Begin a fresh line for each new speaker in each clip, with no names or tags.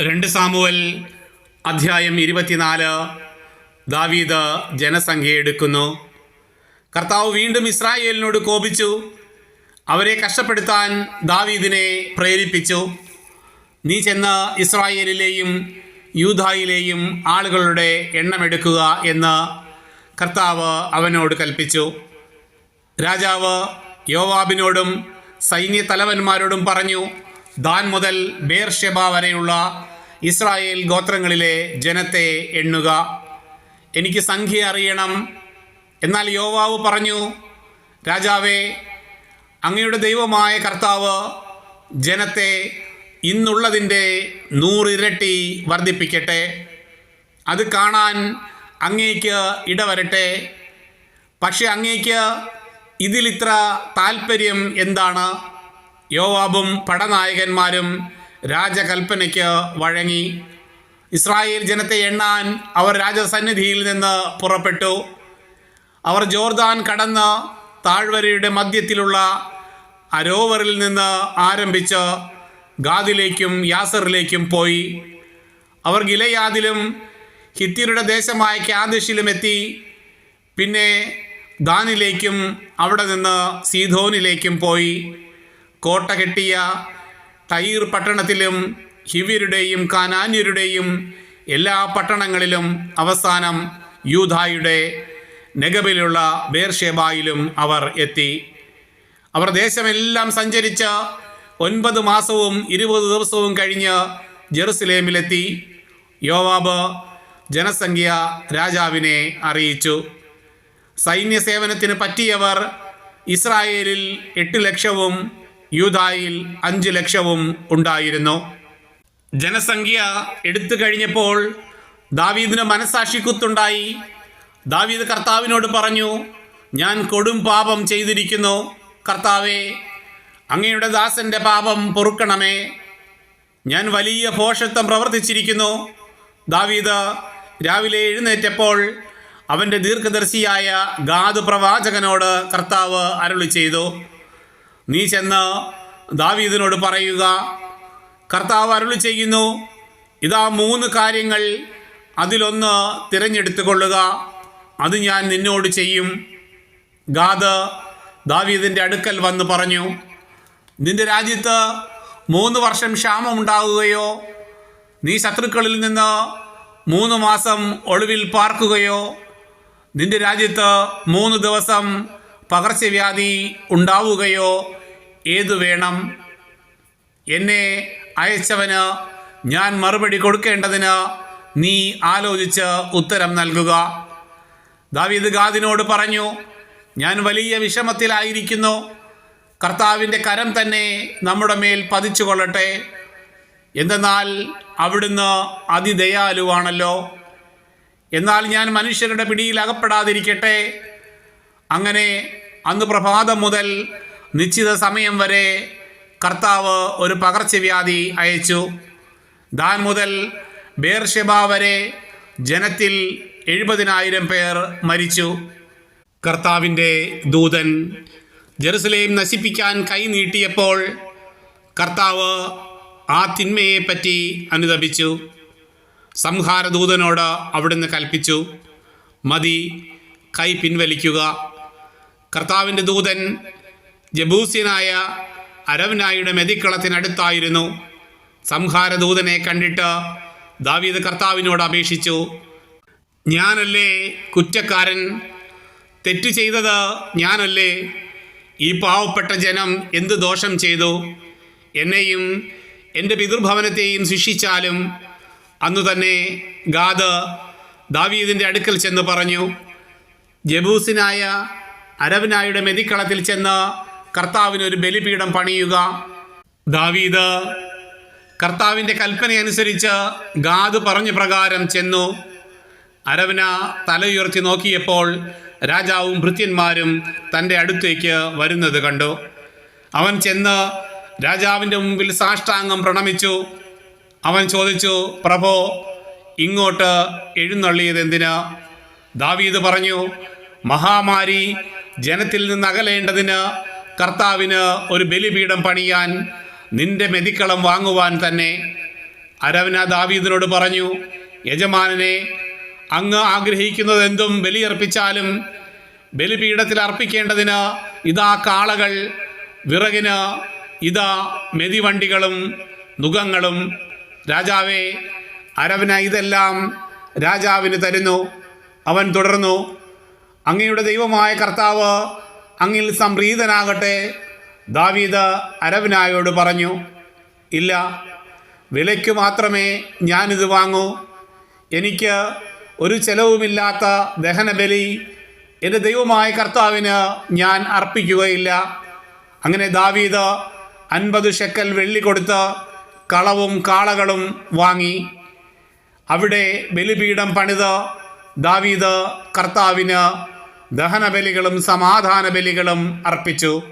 രണ്ട് സാമുവൽ അധ്യായം ഇരുപത്തിനാല്. ദാവീദ് ജനസംഖ്യ എടുക്കുന്നു. കർത്താവ് വീണ്ടും ഇസ്രായേലിനോട് കോപിച്ചു. അവരെ കഷ്ടപ്പെടുത്താൻ ദാവീദിനെ പ്രേരിപ്പിച്ചു. നീ ചെന്ന് ഇസ്രായേലിലെയും യൂധായിലെയും ആളുകളുടെ എണ്ണമെടുക്കുക എന്ന് കർത്താവ് അവനോട് കൽപ്പിച്ചു. രാജാവ് യോവാബിനോടും സൈന്യ തലവന്മാരോടും പറഞ്ഞു ദാൻ മുതൽ ബേർഷെബ വരെയുള്ള ഇസ്രായേൽ ഗോത്രങ്ങളിലെ ജനത്തെ എണ്ണുക. എനിക്ക് സംഖ്യ അറിയണം. എന്നാൽ യോവാവ് പറഞ്ഞു രാജാവേ അങ്ങയുടെ ദൈവമായ കർത്താവ് ജനത്തെ ഇന്നുള്ളതിന്റെ നൂറിരട്ടി വർദ്ധിപ്പിക്കട്ടെ. അത് കാണാൻ അങ്ങേക്ക് ഇടവരട്ടെ. പക്ഷെ അങ്ങേക്ക് ഇതിലിത്ര താല്പര്യം എന്താണ്? യോവാബും പടനായകന്മാരും രാജകൽപ്പനയ്ക്ക് വഴങ്ങി. ഇസ്രായേൽ ജനത്തെ എണ്ണാൻ അവർ രാജസന്നിധിയിൽ നിന്ന് പുറപ്പെട്ടു. അവർ ജോർദാൻ കടന്ന് താഴ്വരയുടെ മധ്യത്തിലുള്ള അരോവറിൽ നിന്ന് ആരംഭിച്ച് ഗാദിലേക്കും യാസറിലേക്കും പോയി. അവർ ഗിലയാദിലും ഹിത്യരുടെ ദേശമായ ക്യാദിഷിലും എത്തി. പിന്നെ ദാനിലേക്കും അവിടെ നിന്ന് സീധോനിലേക്കും പോയി. കോട്ട കെട്ടിയ തൈർ പട്ടണത്തിലും ഹിവ്യരുടെയും കാനാന്യരുടെയും എല്ലാ പട്ടണങ്ങളിലും അവസാനം യൂധായുടെ നെഗബിലുള്ള ബേർഷേബായിലും അവർ എത്തി. അവർ ദേശമെല്ലാം സഞ്ചരിച്ച് ഒൻപത് മാസവും ഇരുപത് ദിവസവും കഴിഞ്ഞ് ജെറുസലേമിലെത്തി. യോവാബ് ജനസംഖ്യ രാജാവിനെ അറിയിച്ചു. സൈന്യ സൈന്യസേവനത്തിന് പറ്റിയവർ ഇസ്രായേലിൽ എട്ട് ലക്ഷവും യൂതായിൽ അഞ്ച് ലക്ഷവും ഉണ്ടായിരുന്നു. ജനസംഖ്യ എടുത്തു കഴിഞ്ഞപ്പോൾ ദാവീദിന് മനസാക്ഷി കുത്തുണ്ടായി ദാവീദ് കർത്താവിനോട് പറഞ്ഞു ഞാൻ കൊടും പാപം ചെയ്തിരിക്കുന്നു. കർത്താവേ അങ്ങയുടെ ദാസന്റെ പാപം പൊറുക്കണമേ. ഞാൻ വലിയ ഭോഷത്വം പ്രവർത്തിച്ചിരിക്കുന്നു. ദാവീദ് രാവിലെ എഴുന്നേറ്റപ്പോൾ അവന്റെ ദീർഘദർശിയായ ഗാദ് പ്രവാചകനോട് കർത്താവ് അരുളി ചെയ്തു നീ ചെന്ന് ദാവീദിനോട് പറയുക കർത്താവ് അരുളി ചെയ്യുന്നു ഇതാ മൂന്ന് കാര്യങ്ങൾ അതിലൊന്ന് തിരഞ്ഞെടുത്തു കൊള്ളുക അത് ഞാൻ നിന്നോട് ചെയ്യും. ഗാദ് ദാവീദിന്റെ അടുക്കൽ വന്ന് പറഞ്ഞു നിന്റെ രാജ്യത്ത് മൂന്ന് വർഷം ക്ഷാമം ഉണ്ടാകുകയോ നീ ശത്രുക്കളിൽ നിന്ന് മൂന്ന് മാസം ഒളിവിൽ പാർക്കുകയോ നിന്റെ രാജ്യത്ത് മൂന്ന് ദിവസം പകർച്ചവ്യാധി ഉണ്ടാവുകയോ ഏതു വേണം? എന്നെ അയച്ചവന് ഞാൻ മറുപടി കൊടുക്കേണ്ടതിന് നീ ആലോചിച്ച് ഉത്തരം നൽകുക. ദാവീദ് ഗാദിനോട് പറഞ്ഞു ഞാൻ വലിയ വിഷമത്തിലായിരിക്കുന്നു. കർത്താവിന്റെ കരം തന്നെ നമ്മുടെ മേൽ പതിച്ചു കൊള്ളട്ടെ എന്തെന്നാൽ അവിടുന്ന് അതിദയാലുവാണല്ലോ. എന്നാൽ ഞാൻ മനുഷ്യരുടെ പിടിയിൽ അകപ്പെടാതിരിക്കട്ടെ. അങ്ങനെ അന്ന് പ്രഭാതം മുതൽ നിശ്ചിത സമയം വരെ കർത്താവ് ഒരു പകർച്ചവ്യാധി അയച്ചു. ദാൻ മുതൽ ബേർഷെബ വരെ ജനത്തിൽ എഴുപതിനായിരം പേർ മരിച്ചു. കർത്താവിന്റെ ദൂതൻ ജെറുസലേം നശിപ്പിക്കാൻ കൈ നീട്ടിയപ്പോൾ കർത്താവ് ആ തിന്മയെപ്പറ്റി അനുദപിച്ചു. സംഹാരദൂതനോട് അവിടുന്ന് കൽപ്പിച്ചു മതി കൈ പിൻവലിക്കുക. കർത്താവിന്റെ ദൂതൻ ജബൂസ്യനായ അരവനായുടെ മെതിക്കളത്തിനടുത്തായിരുന്നു. സംഹാരദൂതനെ കണ്ടിട്ട് ദാവീദ് കർത്താവിനോട് അപേക്ഷിച്ചു ഞാനല്ലേ കുറ്റക്കാരൻ? തെറ്റു ചെയ്തത് ഞാനല്ലേ? ഈ പാവപ്പെട്ട ജനം എന്ത് ദോഷം ചെയ്തു? എന്നെയും എന്റെ പിതൃഭവനത്തെയും ശിക്ഷിച്ചാലും അന്നു തന്നെ ഗാദ് ദാവീദിന്റെ അടുക്കൽ ചെന്ന് പറഞ്ഞു ജബൂസിനായ അരവനായുടെ മെതിക്കളത്തിൽ ചെന്ന് കർത്താവിന് ഒരു ബലിപീഠം പണിയുക. ദാവീദ് കർത്താവിന്റെ കൽപ്പനയനുസരിച്ച് ഗാദ് പറഞ്ഞ പ്രകാരം ചെന്നു. അരവന തലയുയർത്തി നോക്കിയപ്പോൾ രാജാവും ഭൃത്യന്മാരും തന്റെ അടുത്തേക്ക് വരുന്നത് കണ്ടു. അവൻ ചെന്ന് രാജാവിന്റെ മുമ്പിൽ സാഷ്ടാംഗം പ്രണമിച്ചു. അവൻ ചോദിച്ചു പ്രഭോ ഇങ്ങോട്ട് എഴുന്നള്ളിയത് എന്തിന് ദാവീദ് പറഞ്ഞു മഹാമാരി ജനത്തിൽ നിന്ന് അകലേണ്ടതിന് കർത്താവിന് ഒരു ബലിപീഠം പണിയാൻ നിന്റെ മെതിക്കളം വാങ്ങുവാൻ തന്നെ അരവന ദാവീദിനോട് പറഞ്ഞു യജമാനനെ അങ്ങ് ആഗ്രഹിക്കുന്നത് എന്തും ബലിയർപ്പിച്ചാലും ബലിപീഠത്തിൽ അർപ്പിക്കേണ്ടതിന് ഇതാ കാളകൾ വിറകിന് ഇതാ മെതിവണ്ടികളും നുഖങ്ങളും. രാജാവേ അരവന ഇതെല്ലാം രാജാവിന് തരുന്നു. അവൻ തുടർന്നു അങ്ങയുടെ ദൈവമായ കർത്താവ് അങ്ങിൽ സംപ്രീതനാകട്ടെ. ദാവീദ് അരവനായോട് പറഞ്ഞു ഇല്ല വിലയ്ക്ക് മാത്രമേ ഞാനിത് വാങ്ങൂ. എനിക്ക് ഒരു ചെലവുമില്ലാത്ത ദഹനബലി എന്റെ ദൈവമായ കർത്താവിന് ഞാൻ അർപ്പിക്കുകയില്ല. അങ്ങനെ ദാവീദ് അൻപത് ഷെക്കൽ വെള്ളി കൊടുത്ത് കളവും കാളകളും വാങ്ങി. അവിടെ ബലിപീഠം പണിത് ദാവീദ് കർത്താവിന് ദഹനബലികളും സമാധാന ബലികളും അർപ്പിച്ചു.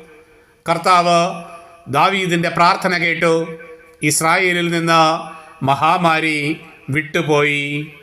കർത്താവ് ദാവീദിന്റെ പ്രാർത്ഥന കേട്ടു. ഇസ്രായേലിൽ നിന്ന് മഹാമാരി വിട്ടുപോയി.